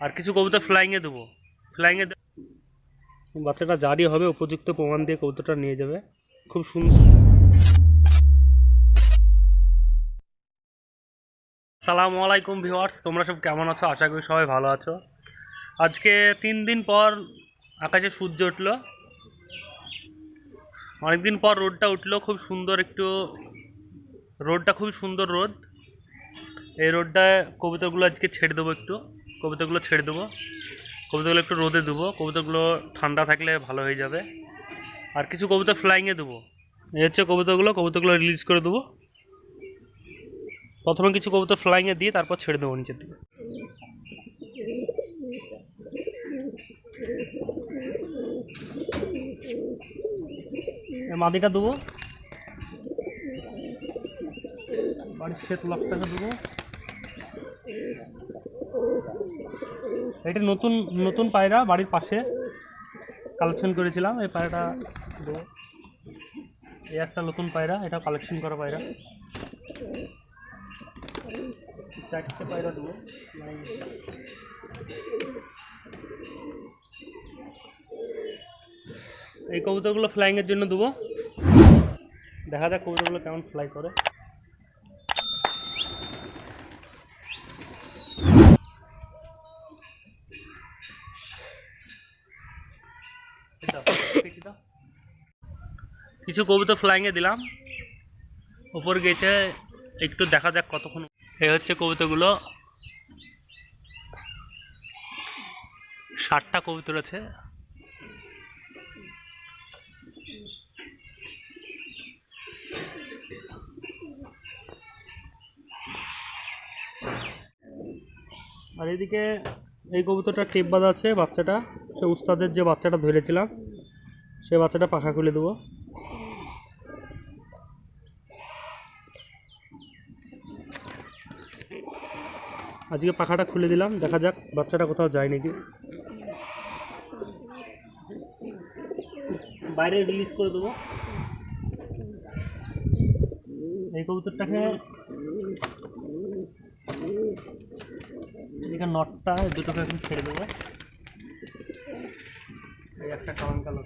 আর কিছু কবুতর ফ্লাইংয়ে দেবো। ফ্লাইংয়ে বাচ্চাটা জারি হবে উপযুক্ত প্রমাণ দিয়ে কবুতরটা নিয়ে যাবে। খুব সুন্দর। সালামু আলাইকুম ভিউয়ার্স তোমরা সব কেমন আছো? আশা করি সবাই ভালো আছো। আজকে তিন দিন পর আকাশে সূর্য উঠল। অনেকদিন পর রোদটা উঠল খুব সুন্দর একটু রোদটা খুব সুন্দর রোদ। এই রোদটায় কবিতাগুলো আজকে ছেড়ে দেবো একটু। কবিতাগুলো ছেড়ে দেবো। কবিতাগুলো একটু রোদে দেবো। কবিতাগুলো ঠান্ডা থাকলে ভালো হয়ে যাবে। আর কিছু কবিতা ফ্লাইংয়ে দেবো। এই হচ্ছে কবিতাগুলো। কবিতাগুলো রিলিজ করে দেবো। প্রথমে কিছু কবিতা ফ্লাইংয়ে দিয়ে তারপর ছেড়ে দেবো নিচের দিকে। মাদিটা দেবো। বাড়ির শ্বেত লকটাকে দেবো। এটা নতুন নতুন পায়রা বাড়ির পাশে। কালেকশন করেছিলাম, এই পায়রাটা এই একটা নতুন পায়রা, এটা কালেকশন করা পায়রা। চারটে পায়রা দেবো। এই কবুতরগুলো ফ্লাইংয়ের জন্য দেবো। দেখা যাক কবুতরগুলো কেমন ফ্লাই করে। কিছু কবুতর ফ্লাইংয়ে দিলাম। উপর গেছে, একটু দেখা যাক কতক্ষণ। এই হচ্ছে কবিতাগুলো। ষাটটা কবিতর আছে আর এদিকে এই কবুতরটা টেপ বাঁধা আছে বাচ্চাটা। সে উস্তাদের যে বাচ্চাটা ধরেছিলাম। সে বাচ্চাটা পাখা খুলে দেবো। আজকে পাখাটা খুলে দিলাম, দেখা যাক বাচ্চাটা কোথাও যায় নাকি বাইরে রিলিজ করে দেবো। এই কবুতরটাকে এদিকে নটটা দুটোকে এখন ছেড়ে দেবো। এই একটা কালান কালো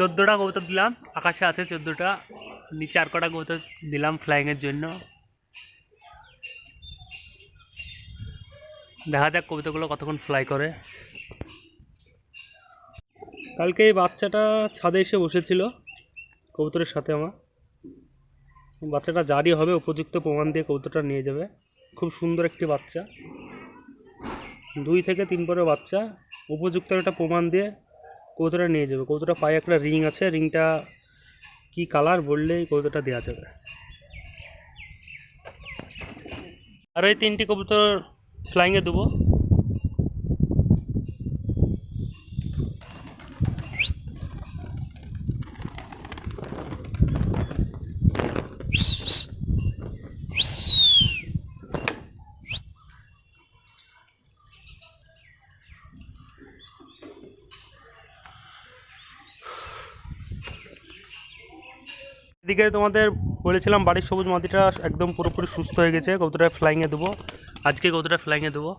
চোদ্দোটা কবুতর দিলাম, আকাশে আছে চোদ্দোটা, নিচে আর কটা কবুতর দিলাম ফ্লাইংয়ের জন্য। দেখা যাক কবিতাগুলো কতক্ষণ ফ্লাই করে। কালকে এই বাচ্চাটা ছাদে এসে বসেছিল, কবুতরের সাথে আমার। বাচ্চাটা জারি হবে, উপযুক্ত প্রমাণ দিয়ে কবুতরটা নিয়ে যাবে। খুব সুন্দর একটি বাচ্চা। দুই থেকে তিন পরে বাচ্চা, উপযুক্ত একটা প্রমাণ দিয়ে কবুতরটা নিয়ে যাবে। কবুতরটা পায়ে একটা রিং আছে রিংটা কি কালার বললেই কবুতরটা দেওয়া যাবে। আর ওই তিনটি কবুতর ফ্লাইংয়ে দেবো। এদিকে তোমাদের বলেছিলাম বাড়ির সবুজ মাটিটা একদম পুরোপুরি সুস্থ হয়ে গেছে, কতটা ফ্লাইংয়ে দেবো? আজকে কতটা ফ্লাইংয়ে দেবো?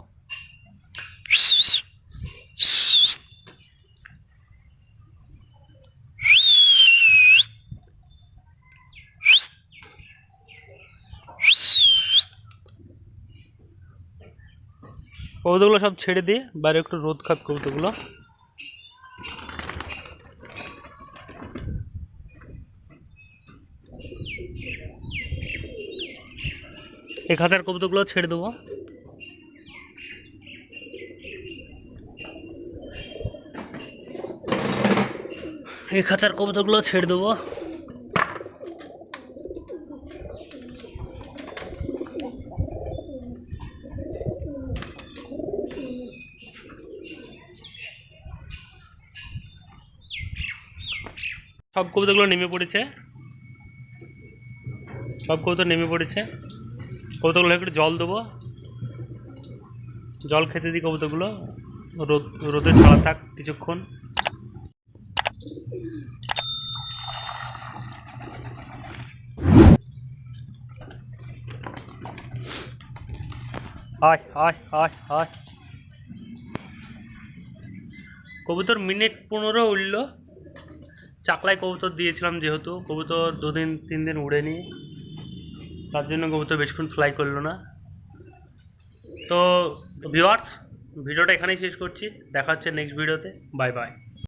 কবুতরগুলো সব ছেড়ে দিয়ে বাইরে একটু রোদ খাত কবুতরগুলো। এক হাজার কবুতরগুলো ছেড়ে দেবো। এক হাজার কবুতরগুলো ছেড়ে দেবো। সব কবিতাগুলো নেমে পড়েছে। সব কবুতর নেমে পড়েছে। কবুতরগুলো একটু জল দেবো। জল খেতে দিই কবুতরগুলো। রোদ, রোদে ছাড়া থাক কিছুক্ষণ। আয় আয় আয় আয় কবুতর মিনিট পনেরো উঠল। চাকলায় কবুতর দিয়েছিলাম যেহেতু। কবুতর দুদিন তিন দিন উড়েনি। তার জন্য কবুতর বেশিক্ষণ ফ্লাই করল না। তো ভিওয়ার্স ভিডিওটা এখানেই শেষ করছি। দেখা হচ্ছে নেক্সট ভিডিওতে বাই বাই